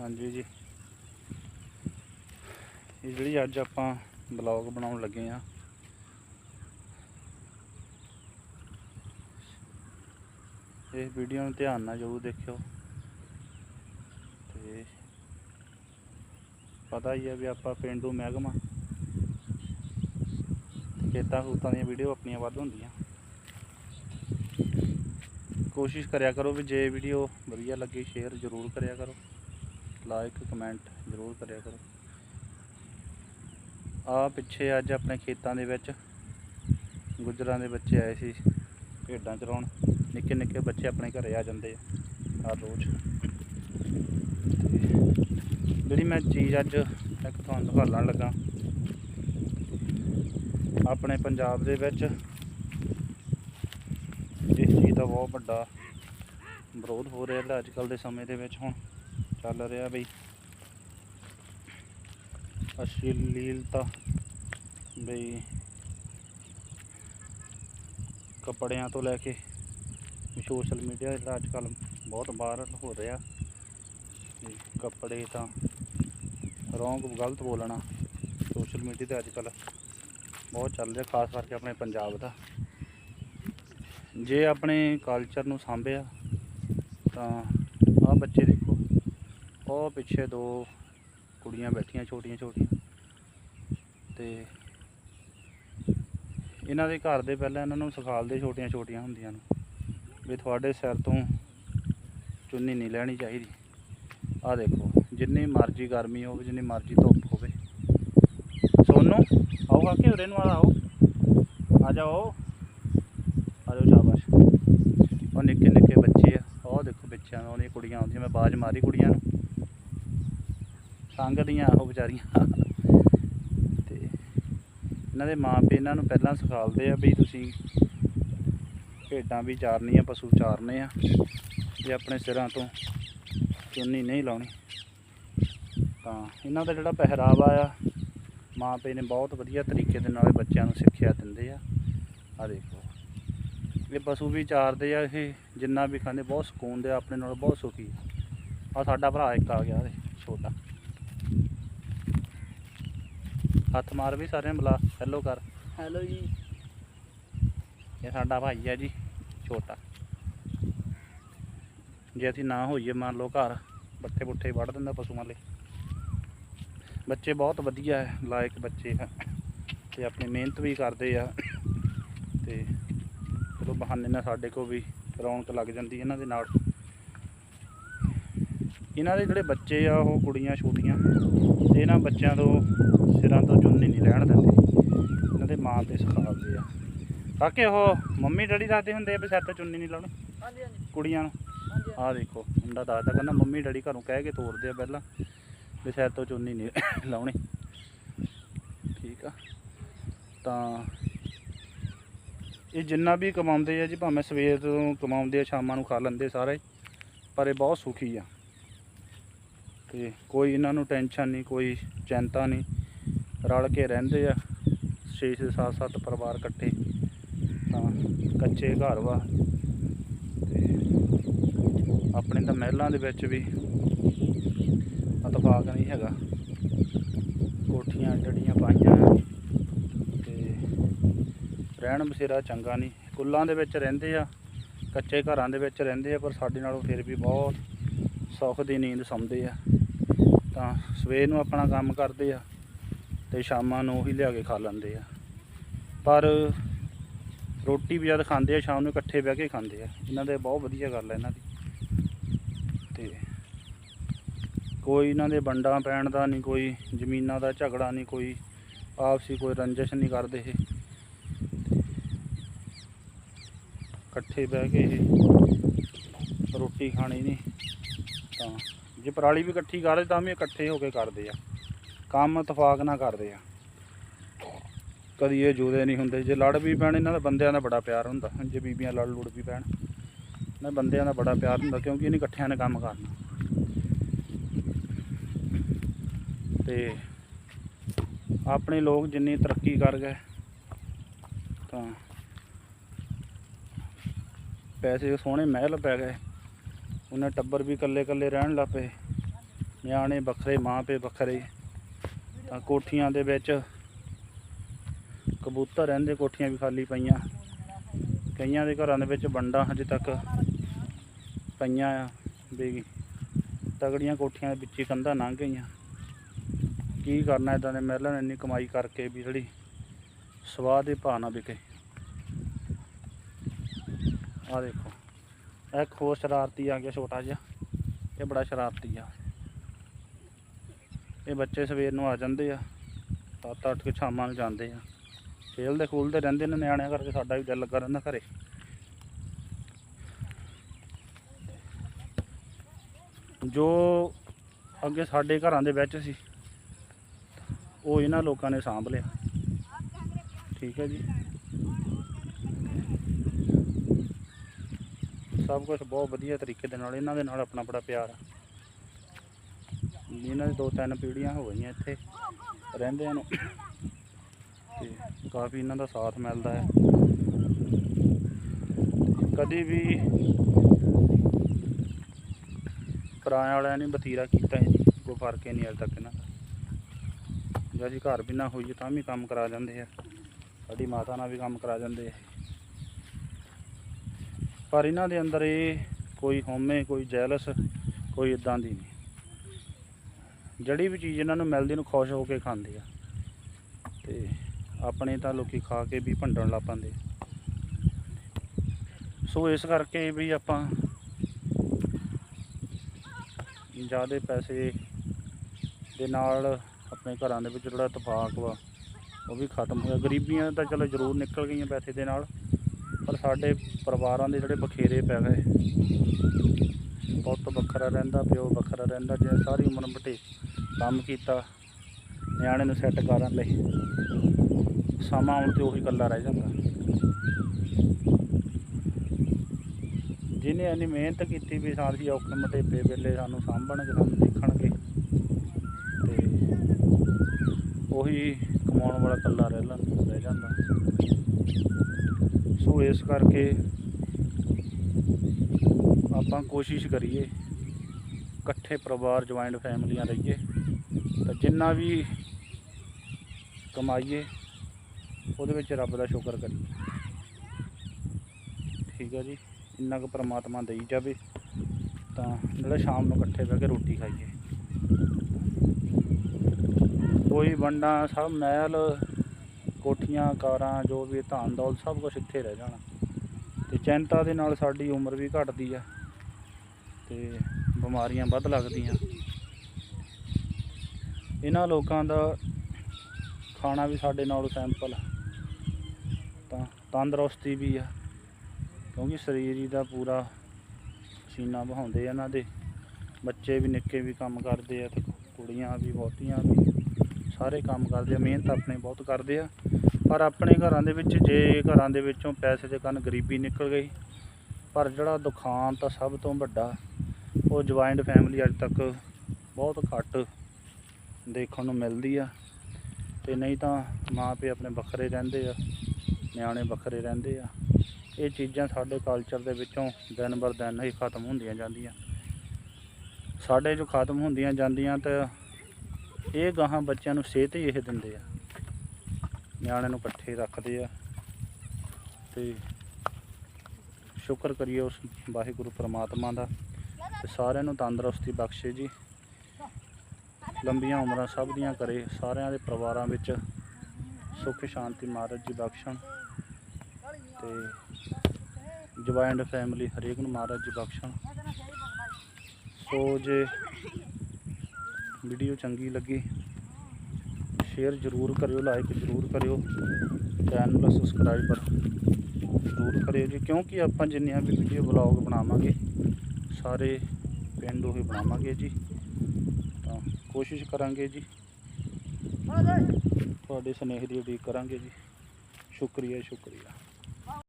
ਹਾਂਜੀ ਜੀ। ਇਹ ਜਿਹੜੀ ਅੱਜ ਆਪਾਂ ਬਲੌਗ ਬਣਾਉਣ ਲੱਗੇ ਆ ਇਹ ਵੀਡੀਓ ਨੂੰ ਧਿਆਨ ਨਾਲ ਜ਼ਰੂਰ ਦੇਖਿਓ। ਤੇ ਪਤਾ ਹੀ ਹੈ ਵੀ ਆਪਾਂ ਪਿੰਡੂ ਮਹਿਕਮਾ, ਖੇਤਾਂ ਖੂਤਾਂ ਦੀਆਂ ਵੀਡੀਓ ਆਪਣੀਆਂ ਵੱਧ ਹੁੰਦੀਆਂ। ਕੋਸ਼ਿਸ਼ ਕਰਿਆ ਕਰੋ ਵੀ ਜੇ ਵੀਡੀਓ ਵਧੀਆ ਲੱਗੀ ਸ਼ੇਅਰ ਜ਼ਰੂਰ ਕਰਿਆ ਕਰੋ। ਲਾਈਕ ਕਮੈਂਟ ਜ਼ਰੂਰ ਕਰਿਆ ਕਰੋ। ਆ ਪਿੱਛੇ ਅੱਜ ਆਪਣੇ ਖੇਤਾਂ ਦੇ ਵਿੱਚ ਗੁੱਜਰਾਂ ਦੇ ਬੱਚੇ ਆਏ ਸੀ ਭੇਡਾਂ ਚਰਾਉਣ। ਨਿੱਕੇ ਨਿੱਕੇ ਬੱਚੇ ਆਪਣੇ ਘਰੇ ਆ ਜਾਂਦੇ ਆ ਹਰ ਰੋਜ਼। ਜਿਹੜੀ ਮੈਂ ਚੀਜ਼ ਅੱਜ ਇੱਕ ਤੁਹਾਨੂੰ ਦਿਖਾਉਣ ਲੱਗਾ, ਆਪਣੇ ਪੰਜਾਬ ਦੇ ਵਿੱਚ ਇਸ ਚੀਜ਼ ਦਾ ਬਹੁਤ ਵੱਡਾ ਵਿਰੋਧ ਹੋ ਰਿਹਾ ਜਿਹੜਾ ਅੱਜ ਕੱਲ ਦੇ ਸਮੇਂ ਦੇ ਵਿੱਚ ਹੁਣ। ਚੱਲ ਰਿਹਾ ਬਈ। ਅਸ਼ਲੀਲਤਾ ਬਈ ਕੱਪੜਿਆਂ ਤੋਂ ਲੈ ਕੇ ਸੋਸ਼ਲ ਮੀਡੀਆ ਜਿਹੜਾ ਅੱਜ ਕੱਲ ਬਹੁਤ ਵਾਇਰਲ ਹੋ ਰਿਹਾ। ਕੱਪੜੇ ਤਾਂ ਰੋਂਗ ਗਲਤ ਬੋਲਣਾ ਸੋਸ਼ਲ ਮੀਡੀਆ ਤੇ ਅੱਜ ਕੱਲ ਬਹੁਤ ਚੱਲ ਰਿਹਾ, ਖਾਸ ਕਰਕੇ ਆਪਣੇ ਪੰਜਾਬ ਦਾ। ਜੇ ਆਪਣੇ ਕਲਚਰ ਨੂੰ ਸਾਂਭਿਆ ਤਾਂ ਆਹ ਬੱਚੇ ਉਹ ਪਿੱਛੇ ਦੋ ਕੁੜੀਆਂ ਬੈਠੀਆਂ ਛੋਟੀਆਂ ਛੋਟੀਆਂ। ਤੇ ਇਹਨਾਂ ਦੇ ਘਰ ਦੇ ਪਹਿਲਾਂ ਇਹਨਾਂ ਨੂੰ ਸਿਖਾਲਦੇ ਛੋਟੀਆਂ ਛੋਟੀਆਂ ਹੁੰਦੀਆਂ ਨੂੰ ਵੀ ਤੁਹਾਡੇ ਸਿਰ ਤੋਂ ਚੁੰਨੀ ਨਹੀਂ ਲੈਣੀ ਚਾਹੀਦੀ। ਆਹ ਦੇਖੋ, ਜਿੰਨੀ ਮਰਜ਼ੀ ਗਰਮੀ ਹੋਵੇ, ਜਿੰਨੀ ਮਰਜ਼ੀ ਧੁੱਪ ਹੋਵੇ। ਸੋਨੂੰ, ਆਓ ਕਾਕੇ ਉਰੇ ਨੂੰ ਆਓ। ਆ ਜਾਓ। ਆ ਜਾਓ ਸ਼ਾਬਾਸ਼। ਉਹ ਨਿੱਕੇ ਨਿੱਕੇ ਬੱਚੇ ਆ। ਉਹ ਦੇਖੋ, ਬੱਚਿਆਂ ਨੂੰ, ਉਹਦੀਆਂ ਕੁੜੀਆਂ ਆਉਂਦੀਆਂ, ਮੈਂ ਬਾਜ ਮਾਰੀ ਕੁੜੀਆਂ ਨੂੰ। ਸੰਗਦੀਆਂ ਉਹ ਵਿਚਾਰੀਆਂ। ਤੇ ਇਹਨਾਂ ਦੇ ਮਾਂ ਪਿਓ ਇਹਨਾਂ ਨੂੰ ਪਹਿਲਾਂ ਸਿਖਾਲਦੇ ਆ ਵੀ ਤੁਸੀਂ ਭੇਡਾਂ ਵੀ ਚਾਰਨੀਆਂ ਪਸ਼ੂ ਚਾਰਨੇ ਆ। ਤੇ ਆਪਣੇ ਸਿਰਾਂ ਤੋਂ ਚੁੰਨੀ ਨਹੀਂ ਲਾਉਣੀ ਤਾਂ ਇਹਨਾਂ ਦਾ ਜਿਹੜਾ ਪਹਿਰਾਵਾ ਆ ਮਾਂ ਪਿਓ ਨੇ ਬਹੁਤ ਵਧੀਆ ਤਰੀਕੇ ਦੇ ਨਾਲ ਬੱਚਿਆਂ ਨੂੰ ਸਿੱਖਿਆ ਦਿੰਦੇ ਆ। ਆ ਦੇਖੋ। ਇਹ ਪਸ਼ੂ ਵੀ ਚਾਰਦੇ ਆ ਇਹ ਜਿੰਨਾ ਵੀ ਖਾਂਦੇ ਬਹੁਤ ਸਕੂਨ ਦੇ ਆ, ਆਪਣੇ ਨਾਲ ਬਹੁਤ ਸੁਖੀ। ਆ ਸਾਡਾ ਭਰਾ ਇੱਕ ਆ ਗਿਆ ਛੋਟਾ। ਹੱਥ ਮਾਰ ਵੀ ਸਾਰਿਆਂ ਨੂੰ ਬੁਲਾ। ਹੈਲੋ ਕਰ। ਹੈਲੋ ਜੀ। ਇਹ ਸਾਡਾ ਭਾਈ ਹੈ ਜੀ ਛੋਟਾ। ਜੇ ਅਸੀਂ ਨਾ ਹੋਈਏ ਮੰਨ ਲਓ ਘਰ ਬੱਠੇ ਬੁੱਠੇ ਵੱਢ ਦਿੰਦਾ ਪਸ਼ੂਆਂ ਲਈ। ਬੱਚੇ ਬਹੁਤ ਵਧੀਆ ਹੈ ਲਾਇਕ ਬੱਚੇ ਹੈ ਤੇ ਆਪਣੀ ਮਿਹਨਤ ਵੀ ਕਰਦੇ ਆ। ਤੇ ਚਲੋ ਬਹਾਨੇ ਨਾਲ ਸਾਡੇ ਕੋਲ ਵੀ ਰੌਣਕ ਲੱਗ ਜਾਂਦੀ ਇਹਨਾਂ ਦੇ ਨਾਲ। ਇਹਨਾਂ ਦੇ ਜਿਹੜੇ ਬੱਚੇ ਆ ਉਹ ਕੁੜੀਆਂ ਛੋਟੀਆਂ ਤੇ ਇਹਨਾਂ ਬੱਚਿਆਂ ਤੋਂ ਸਿਰਾਂ ਤੋਂ ਚੁੰਨੀ ਨਹੀਂ ਲੈਣ ਦਿੰਦੇ। ਇਹਨਾਂ ਦੇ ਮਾਂ ਤੇ ਸਿਖਾਉਂਦੇ ਆ। ਕਾਕੇ ਉਹ ਮੰਮੀ ਡੈਡੀ ਦੱਸਦੇ ਹੁੰਦੇ ਆ ਵੀ ਸਿਰ ਤੇ ਚੁੰਨੀ ਨਹੀਂ ਲਾਉਣੀ ਹਾਂਜੀ ਹਾਂਜੀ। ਕੁੜੀਆਂ ਨੂੰ। ਆਹ ਦੇਖੋ ਮੁੰਡਾ ਦੱਸਦਾ ਕਹਿੰਦਾ ਮੰਮੀ ਡੈਡੀ ਘਰੋਂ ਕਹਿ ਕੇ ਤੋਰਦੇ ਆ ਪਹਿਲਾਂ ਵੀ ਸਿਰ ਤੋਂ ਚੁੰਨੀ ਨਹੀਂ ਲਾਉਣੀ। ਠੀਕ ਆ। ਤਾਂ ਇਹ ਜਿੰਨਾ ਵੀ ਕਮਾਉਂਦੇ ਆ ਜੀ ਭਾਵੇਂ ਸਵੇਰ ਤੋਂ ਕਮਾਉਂਦੇ ਆ ਸ਼ਾਮਾਂ ਨੂੰ ਖਾ ਲੈਂਦੇ ਸਾਰੇ ਪਰ ਇਹ ਬਹੁਤ ਸੁਖੀ ਆ। ਤੇ ਕੋਈ ਇਹਨਾਂ ਨੂੰ ਟੈਨਸ਼ਨ ਨਹੀਂ, ਕੋਈ ਚਿੰਤਾ ਨਹੀਂ। ਰਲ ਕੇ ਰਹਿੰਦੇ ਆ। 6 6 7 7 ਪਰਿਵਾਰ ਇਕੱਠੇ। ਤਾਂ ਕੱਚੇ ਘਰ ਵਾ। ਤੇ ਆਪਣੇ ਤਾਂ ਮਹਿਲਾਂ ਦੇ ਵਿੱਚ ਵੀ ਇਤਫਾਕ ਨਹੀਂ ਹੈਗਾ। ਕੋਠੀਆਂ ਡੜੀਆਂ ਪਾਈਆਂ ਤੇ ਰਹਿਣ ਬਸੇਰਾ ਚੰਗਾ ਨਹੀਂ। ਕੁੱਲਾਂ ਦੇ ਵਿੱਚ ਰਹਿੰਦੇ ਆ। ਕੱਚੇ ਘਰਾਂ ਦੇ ਵਿੱਚ ਰਹਿੰਦੇ ਆ। ਪਰ ਸਾਡੇ ਨਾਲੋਂ ਫਿਰ ਵੀ ਬਹੁਤ ਸੁੱਖ ਦੀ ਨੀਂਦ ਸੌਂਦੇ ਆ। ਤਾਂ ਸਵੇਰ ਨੂੰ ਆਪਣਾ ਕੰਮ ਕਰਦੇ ਆ ਤੇ ਸ਼ਾਮਾਂ ਨੂੰ ਉਹੀ ਲਿਆ ਕੇ ਖਾ ਲੈਂਦੇ ਆ। ਪਰ ਰੋਟੀ ਵੀ ਜਦ ਖਾਂਦੇ ਆ, ਸ਼ਾਮ ਨੂੰ ਇਕੱਠੇ ਬਹਿ ਕੇ ਖਾਂਦੇ ਆ। ਇਹਨਾਂ ਦੇ ਬਹੁਤ ਵਧੀਆ ਗੱਲ ਹੈ ਇਹਨਾਂ ਦੀ। ਤੇ ਕੋਈ ਇਹਨਾਂ ਦੇ ਵੰਡਾਂ ਪੈਣ ਦਾ ਨਹੀਂ, ਕੋਈ ਜ਼ਮੀਨਾਂ ਦਾ ਝਗੜਾ ਨਹੀਂ, ਕੋਈ ਆਪਸੀ ਕੋਈ ਰੰਜਿਸ਼ ਨਹੀਂ ਕਰਦੇ ਇਹ। ਇਕੱਠੇ ਬਹਿ ਕੇ ਇਹ ਰੋਟੀ ਖਾਣੀ ਨਹੀਂ। ਜੇ ਪਰਾਲੀ ਵੀ ਇਕੱਠੀ ਕਰਦੇ ਤਾਂ ਵੀ ਇਕੱਠੇ ਹੋ ਕੇ ਕਰਦੇ ਆ। ਕੰਮ ਇਤਫਾਕ ਨਾਲ ਕਰਦੇ ਆ। ਕਦੀ ਇਹ ਜੁਦੇ ਨਹੀਂ ਹੁੰਦੇ। ਜੇ ਲੜ ਵੀ ਪੈਣ, ਇਹਨਾਂ ਦਾ ਬੰਦਿਆਂ ਦਾ ਬੜਾ ਪਿਆਰ ਹੁੰਦਾ। ਜੇ ਬੀਬੀਆਂ ਲੜ ਲੁੜ ਵੀ ਪੈਣ, ਇਹਨਾਂ ਬੰਦਿਆਂ ਦਾ ਬੜਾ ਪਿਆਰ ਹੁੰਦਾ ਕਿਉਂਕਿ ਇਹਨੇ ਇਕੱਠਿਆਂ ਨੇ ਕੰਮ ਕਰਨਾ। ਤੇ ਆਪਣੇ ਲੋਕ ਜਿੰਨੀ ਤਰੱਕੀ ਕਰ ਗਏ, ਤਾਂ ਪੈਸੇ ਸੋਹਣੇ ਮਹਿਲ ਪੈ ਗਏ। ਉਹਨਾਂ ਟੱਬਰ ਵੀ ਇਕੱਲੇ ਇਕੱਲੇ ਰਹਿਣ ਲੱਗ ਪਏ। ਨਿਆਣੇ ਵੱਖਰੇ, ਮਾਂ ਪਿਓ ਵੱਖਰੇ। ਤਾਂ ਕੋਠੀਆਂ ਦੇ ਵਿੱਚ ਕਬੂਤਰ ਰਹਿੰਦੇ, ਕੋਠੀਆਂ ਵੀ ਖਾਲੀ ਪਈਆਂ। ਕਈਆਂ ਦੇ ਘਰਾਂ ਦੇ ਵਿੱਚ ਵੰਡਾਂ ਹਜੇ ਤੱਕ ਪਈਆਂ ਆ। ਵੀ ਤਗੜੀਆਂ ਕੋਠੀਆਂ ਦੇ ਵਿੱਚ ਹੀ ਕੰਧਾਂ ਲੰਘ ਗਈਆਂ। ਕੀ ਕਰਨਾ ਇਦਾਂ ਦੇ ਮਹਿਲਾਂ ਇੰਨੀ ਕਮਾਈ ਕਰਕੇ ਵੀ ਜਿਹੜੀ ਸਵਾਦ ਦੇ ਭਾਅ ਨਾ ਵਿਕੇ। ਆ ਦੇਖੋ। ਇੱਕ ਹੋਰ ਸ਼ਰਾਰਤੀ ਆ ਗਿਆ ਛੋਟਾ ਜਿਹਾ, ਇਹ ਬੜਾ ਸ਼ਰਾਰਤੀ ਆ। ਇਹ ਬੱਚੇ ਸਵੇਰ ਨੂੰ ਆ ਜਾਂਦੇ ਆ, ਸੱਤ ਅੱਠ ਕੇ ਸ਼ਾਮਾਂ ਨੂੰ ਜਾਂਦੇ ਆ। ਖੇਲਦੇ ਖੂਲਦੇ ਰਹਿੰਦੇ ਨੇ ਨਿਆਣਿਆਂ ਕਰਕੇ ਸਾਡਾ ਵੀ ਦਿਲ ਲੱਗਾ ਰਹਿੰਦਾ ਘਰੇ। ਜੋ ਅੱਗੇ ਸਾਡੇ ਘਰਾਂ ਦੇ ਵਿੱਚ ਸੀ, ਉਹ ਇਹਨਾਂ ਲੋਕਾਂ ਨੇ ਸਾਂਭ ਲਿਆ। ਠੀਕ ਹੈ ਜੀ। ਸਭ ਕੁਝ ਬਹੁਤ ਵਧੀਆ ਤਰੀਕੇ ਦੇ ਨਾਲ, ਇਹਨਾਂ ਦੇ ਨਾਲ ਆਪਣਾ ਬੜਾ ਪਿਆਰ ਆ। ਇਹਨਾਂ ਦੀ ਦੋ ਤਿੰਨ ਪੀੜ੍ਹੀਆਂ ਹੋ ਗਈਆਂ ਇੱਥੇ ਰਹਿੰਦਿਆਂ ਨੂੰ। ਤੇ ਕਾਫੀ ਇਹਨਾਂ ਦਾ ਸਾਥ ਮਿਲਦਾ ਹੈ। ਕਦੀ ਵੀ ਕਿਰਾਏ ਵਾਲਿਆਂ ਨੇ ਬਤੀਰਾ ਕੀਤਾ ਹੀ ਕੋਈ ਫ਼ਰਕ ਹੀ ਨਹੀਂ ਅਜੇ ਤੱਕ ਇਹਨਾਂ ਦਾ। ਜੇ ਅਸੀਂ ਘਰ ਵੀ ਨਾ ਹੋਈਏ ਤਾਂ ਵੀ ਕੰਮ ਕਰਾ ਜਾਂਦੇ ਆ। ਸਾਡੀ ਮਾਤਾ ਨਾਲ ਵੀ ਕੰਮ ਕਰਾ ਜਾਂਦੇ ਆ। ਪਰ ਇਹਨਾਂ ਦੇ ਅੰਦਰ ਇਹ ਕੋਈ ਹਉਮੈ, ਕੋਈ ਜੈਲਸ, ਕੋਈ ਇਦਾਂ ਦੀ ਨਹੀਂ। ਜਿਹੜੀ ਵੀ ਚੀਜ਼ ਇਹਨਾਂ ਨੂੰ ਮਿਲਦੀ ਨੂੰ ਖੁਸ਼ ਹੋ ਕੇ ਖਾਂਦੇ ਆ। ਤੇ ਆਪਣੇ ਤਾਂ ਲੋਕੀ ਖਾ ਕੇ ਵੀ ਭੰਡਣ ਲੱਗ ਪੈਂਦੇ। ਸੋ ਇਸ ਕਰਕੇ ਵੀ ਆਪਾਂ ਜ਼ਿਆਦਾ ਪੈਸੇ ਦੇ ਨਾਲ ਆਪਣੇ ਘਰਾਂ ਦੇ ਵਿੱਚ ਜਿਹੜਾ ਇਤਫਾਕ ਵਾ ਉਹ ਵੀ ਖਤਮ ਹੋਇਆ। ਗਰੀਬੀਆਂ ਤਾਂ ਚਲੋ ਜ਼ਰੂਰ ਨਿਕਲ ਗਈਆਂ ਪੈਸੇ ਦੇ ਨਾਲ। ਪਰ ਸਾਡੇ ਪਰਿਵਾਰਾਂ ਦੇ ਜਿਹੜੇ ਬਖੇਰੇ ਪੈ ਗਏ। ਪੁੱਤ ਵੱਖਰਾ ਰਹਿੰਦਾ, ਪਿਓ ਵੱਖਰਾ ਰਹਿੰਦਾ ਜਿਵੇਂ ਸਾਰੀ ਉਮਰ ਬਟੇ ਕੰਮ ਕੀਤਾ, ਨਿਆਣੇ ਨੂੰ ਸੈੱਟ ਕਰਨ ਲਈ। ਸਮਾਂ ਆਉਣ ਤੇ ਉਹੀ ਇਕੱਲਾ ਰਹਿ ਜਾਂਦਾ ਜਿਹਨੇ ਇੰਨੀ ਮਿਹਨਤ ਕੀਤੀ ਵੀ ਸਾਡੀ ਔਖੇ ਮਟੇਪੇ ਵੇਲੇ ਸਾਨੂੰ ਸਾਂਭਣਗੇ, ਸਾਨੂੰ ਦੇਖਣਗੇ, ਤੇ ਉਹੀ ਕਮਾਉਣ ਵਾਲਾ ਇਕੱਲਾ ਰਹਿ ਲਾ- ਰਹਿ ਜਾਂਦਾ। ਸੋ ਇਸ ਕਰਕੇ ਆਪਾਂ ਕੋਸ਼ਿਸ਼ ਕਰੀਏ ਇਕੱਠੇ ਪਰਿਵਾਰ ਜੁਆਇੰਟ ਫੈਮਲੀਆਂ ਰਹੀਏ। ਤਾਂ ਜਿੰਨਾ ਵੀ ਕਮਾਈਏ, ਉਹਦੇ ਵਿੱਚ ਰੱਬ ਦਾ ਸ਼ੁਕਰ ਕਰੀਏ। ਠੀਕ ਹੈ ਜੀ? ਇੰਨਾ ਕੁ ਪਰਮਾਤਮਾ ਦੇਈ ਜਾਵੇ, ਤਾਂ ਜਿਹੜਾ ਸ਼ਾਮ ਨੂੰ ਇਕੱਠੇ ਬਹਿ ਕੇ ਰੋਟੀ ਖਾਈਏ। ਕੋਈ ਵੰਡਾਂ, ਸਭ ਮਹਿਲ ਕੋਠੀਆਂ, ਕਾਰਾਂ, ਜੋ ਵੀ ਧਨ ਦੌਲਤ ਸਭ ਕੁਝ ਇੱਥੇ ਰਹਿ ਜਾਣਾ। ਤੇ ਚਿੰਤਾ ਦੇ ਨਾਲ ਸਾਡੀ ਉਮਰ ਵੀ ਘਟਦੀ ਆ ਤੇ ਬਿਮਾਰੀਆਂ ਵੱਧ ਲੱਗਦੀਆਂ। ਇਹਨਾਂ ਲੋਕਾਂ ਦਾ ਖਾਣਾ ਵੀ ਸਾਡੇ ਨਾਲੋਂ ਸੈਂਪਲ ਤਾਂ ਤੰਦਰੁਸਤੀ ਵੀ ਆ, ਕਿਉਂਕਿ ਸਰੀਰ ਹੀ ਦਾ ਪੂਰਾ ਪਸੀਨਾ ਵਹਾਉਂਦੇ ਇਹਨਾਂ ਦੇ। ਬੱਚੇ ਵੀ, ਨਿੱਕੇ ਵੀ ਕੰਮ ਕਰਦੇ ਆ ਤੇ ਕੁੜੀਆਂ ਵੀ ਬਹੁਤੀਆਂ ਵੀ। ਸਾਰੇ ਕੰਮ ਕਰਦੇ ਆ, ਮਿਹਨਤ ਆਪਣੇ ਬਹੁਤ ਕਰਦੇ ਆ। ਪਰ ਆਪਣੇ ਘਰਾਂ ਦੇ ਵਿੱਚ, ਜੇ ਘਰਾਂ ਦੇ ਵਿੱਚੋਂ ਪੈਸੇ ਦੇ ਕਾਰਨ ਗਰੀਬੀ ਨਿਕਲ ਗਈ, ਪਰ ਜਿਹੜਾ ਦੁਖਾਨ ਤਾਂ ਸਭ ਤੋਂ ਵੱਡਾ, ਉਹ ਜੁਆਇੰਟ ਫੈਮਿਲੀ ਅੱਜ ਤੱਕ ਬਹੁਤ ਘੱਟ ਦੇਖਣ ਨੂੰ ਮਿਲਦੀ ਆ। ਤੇ ਨਹੀਂ ਤਾਂ ਮਾਂ ਪਿਓ ਆਪਣੇ ਵੱਖਰੇ ਰਹਿੰਦੇ ਆ, ਨਿਆਣੇ ਵੱਖਰੇ ਰਹਿੰਦੇ ਆ। ਇਹ ਚੀਜ਼ਾਂ ਸਾਡੇ ਕਲਚਰ ਦੇ ਵਿੱਚੋਂ ਦਿਨ ਬਰ ਦਿਨ ਹੀ ਖਤਮ ਹੁੰਦੀਆਂ ਜਾਂਦੀਆਂ। ਸਾਡੇ ਜੋ ਖਤਮ ਹੁੰਦੀਆਂ ਜਾਂਦੀਆਂ ਤਾਂ ਇਹ ਗਾਹਾਂ ਬੱਚਿਆਂ ਨੂੰ ਸਿਹਤ ਹੀ ਇਹ ਦਿੰਦੇ ਆ। ਨਿਆਣਿਆਂ ਨੂੰ ਇਕੱਠੇ ਰੱਖਦੇ ਆ ਤੇ ਸ਼ੁਕਰ ਕਰੀਏ ਉਸ ਵਾਹਿਗੁਰੂ ਪ੍ਰਮਾਤਮਾ ਦਾ ਤੇ ਸਾਰਿਆਂ ਨੂੰ ਤੰਦਰੁਸਤੀ ਬਖਸ਼ੇ ਜੀ। ਲੰਬੀਆਂ ਉਮਰਾਂ ਸਭ ਦੀਆਂ ਕਰੇ, ਸਾਰਿਆਂ ਦੇ ਪਰਿਵਾਰਾਂ ਵਿੱਚ ਸੁੱਖ ਸ਼ਾਂਤੀ ਮਹਾਰਾਜ ਜੀ ਬਖਸ਼ਣ ਤੇ ਜੁਆਇੰਟ ਫੈਮਿਲੀ ਹਰੇਕ ਨੂੰ ਮਹਾਰਾਜ ਜੀ ਬਖਸ਼ਣ। ਸੋ ਜੇ ਵੀਡੀਓ ਚੰਗੀ ਲੱਗੀ ਸ਼ੇਅਰ ਜ਼ਰੂਰ ਕਰਿਓ ਲਾਈਕ ਜ਼ਰੂਰ ਕਰਿਓ ਚੈਨਲ ਨੂੰ ਸਬਸਕ੍ਰਾਈਬਰ ਜ਼ਰੂਰ ਕਰਿਓ ਜੀ ਕਿਉਂਕਿ ਆਪਾਂ ਜਿੰਨੀਆਂ ਵੀ ਵੀਡੀਓ ਬਲੌਗ ਬਣਾਵਾਂਗੇ ਸਾਰੇ ਪਿੰਡੋਂ ਹੀ ਬਣਾਵਾਂਗੇ ਜੀ। ਤਾਂ ਕੋਸ਼ਿਸ਼ ਕਰਾਂਗੇ ਜੀ ਤੁਹਾਡੇ ਸੁਨੇਹ ਦੀ ਉਡੀਕ ਕਰਾਂਗੇ ਜੀ। ਸ਼ੁਕਰੀਆ ਸ਼ੁਕਰੀਆ।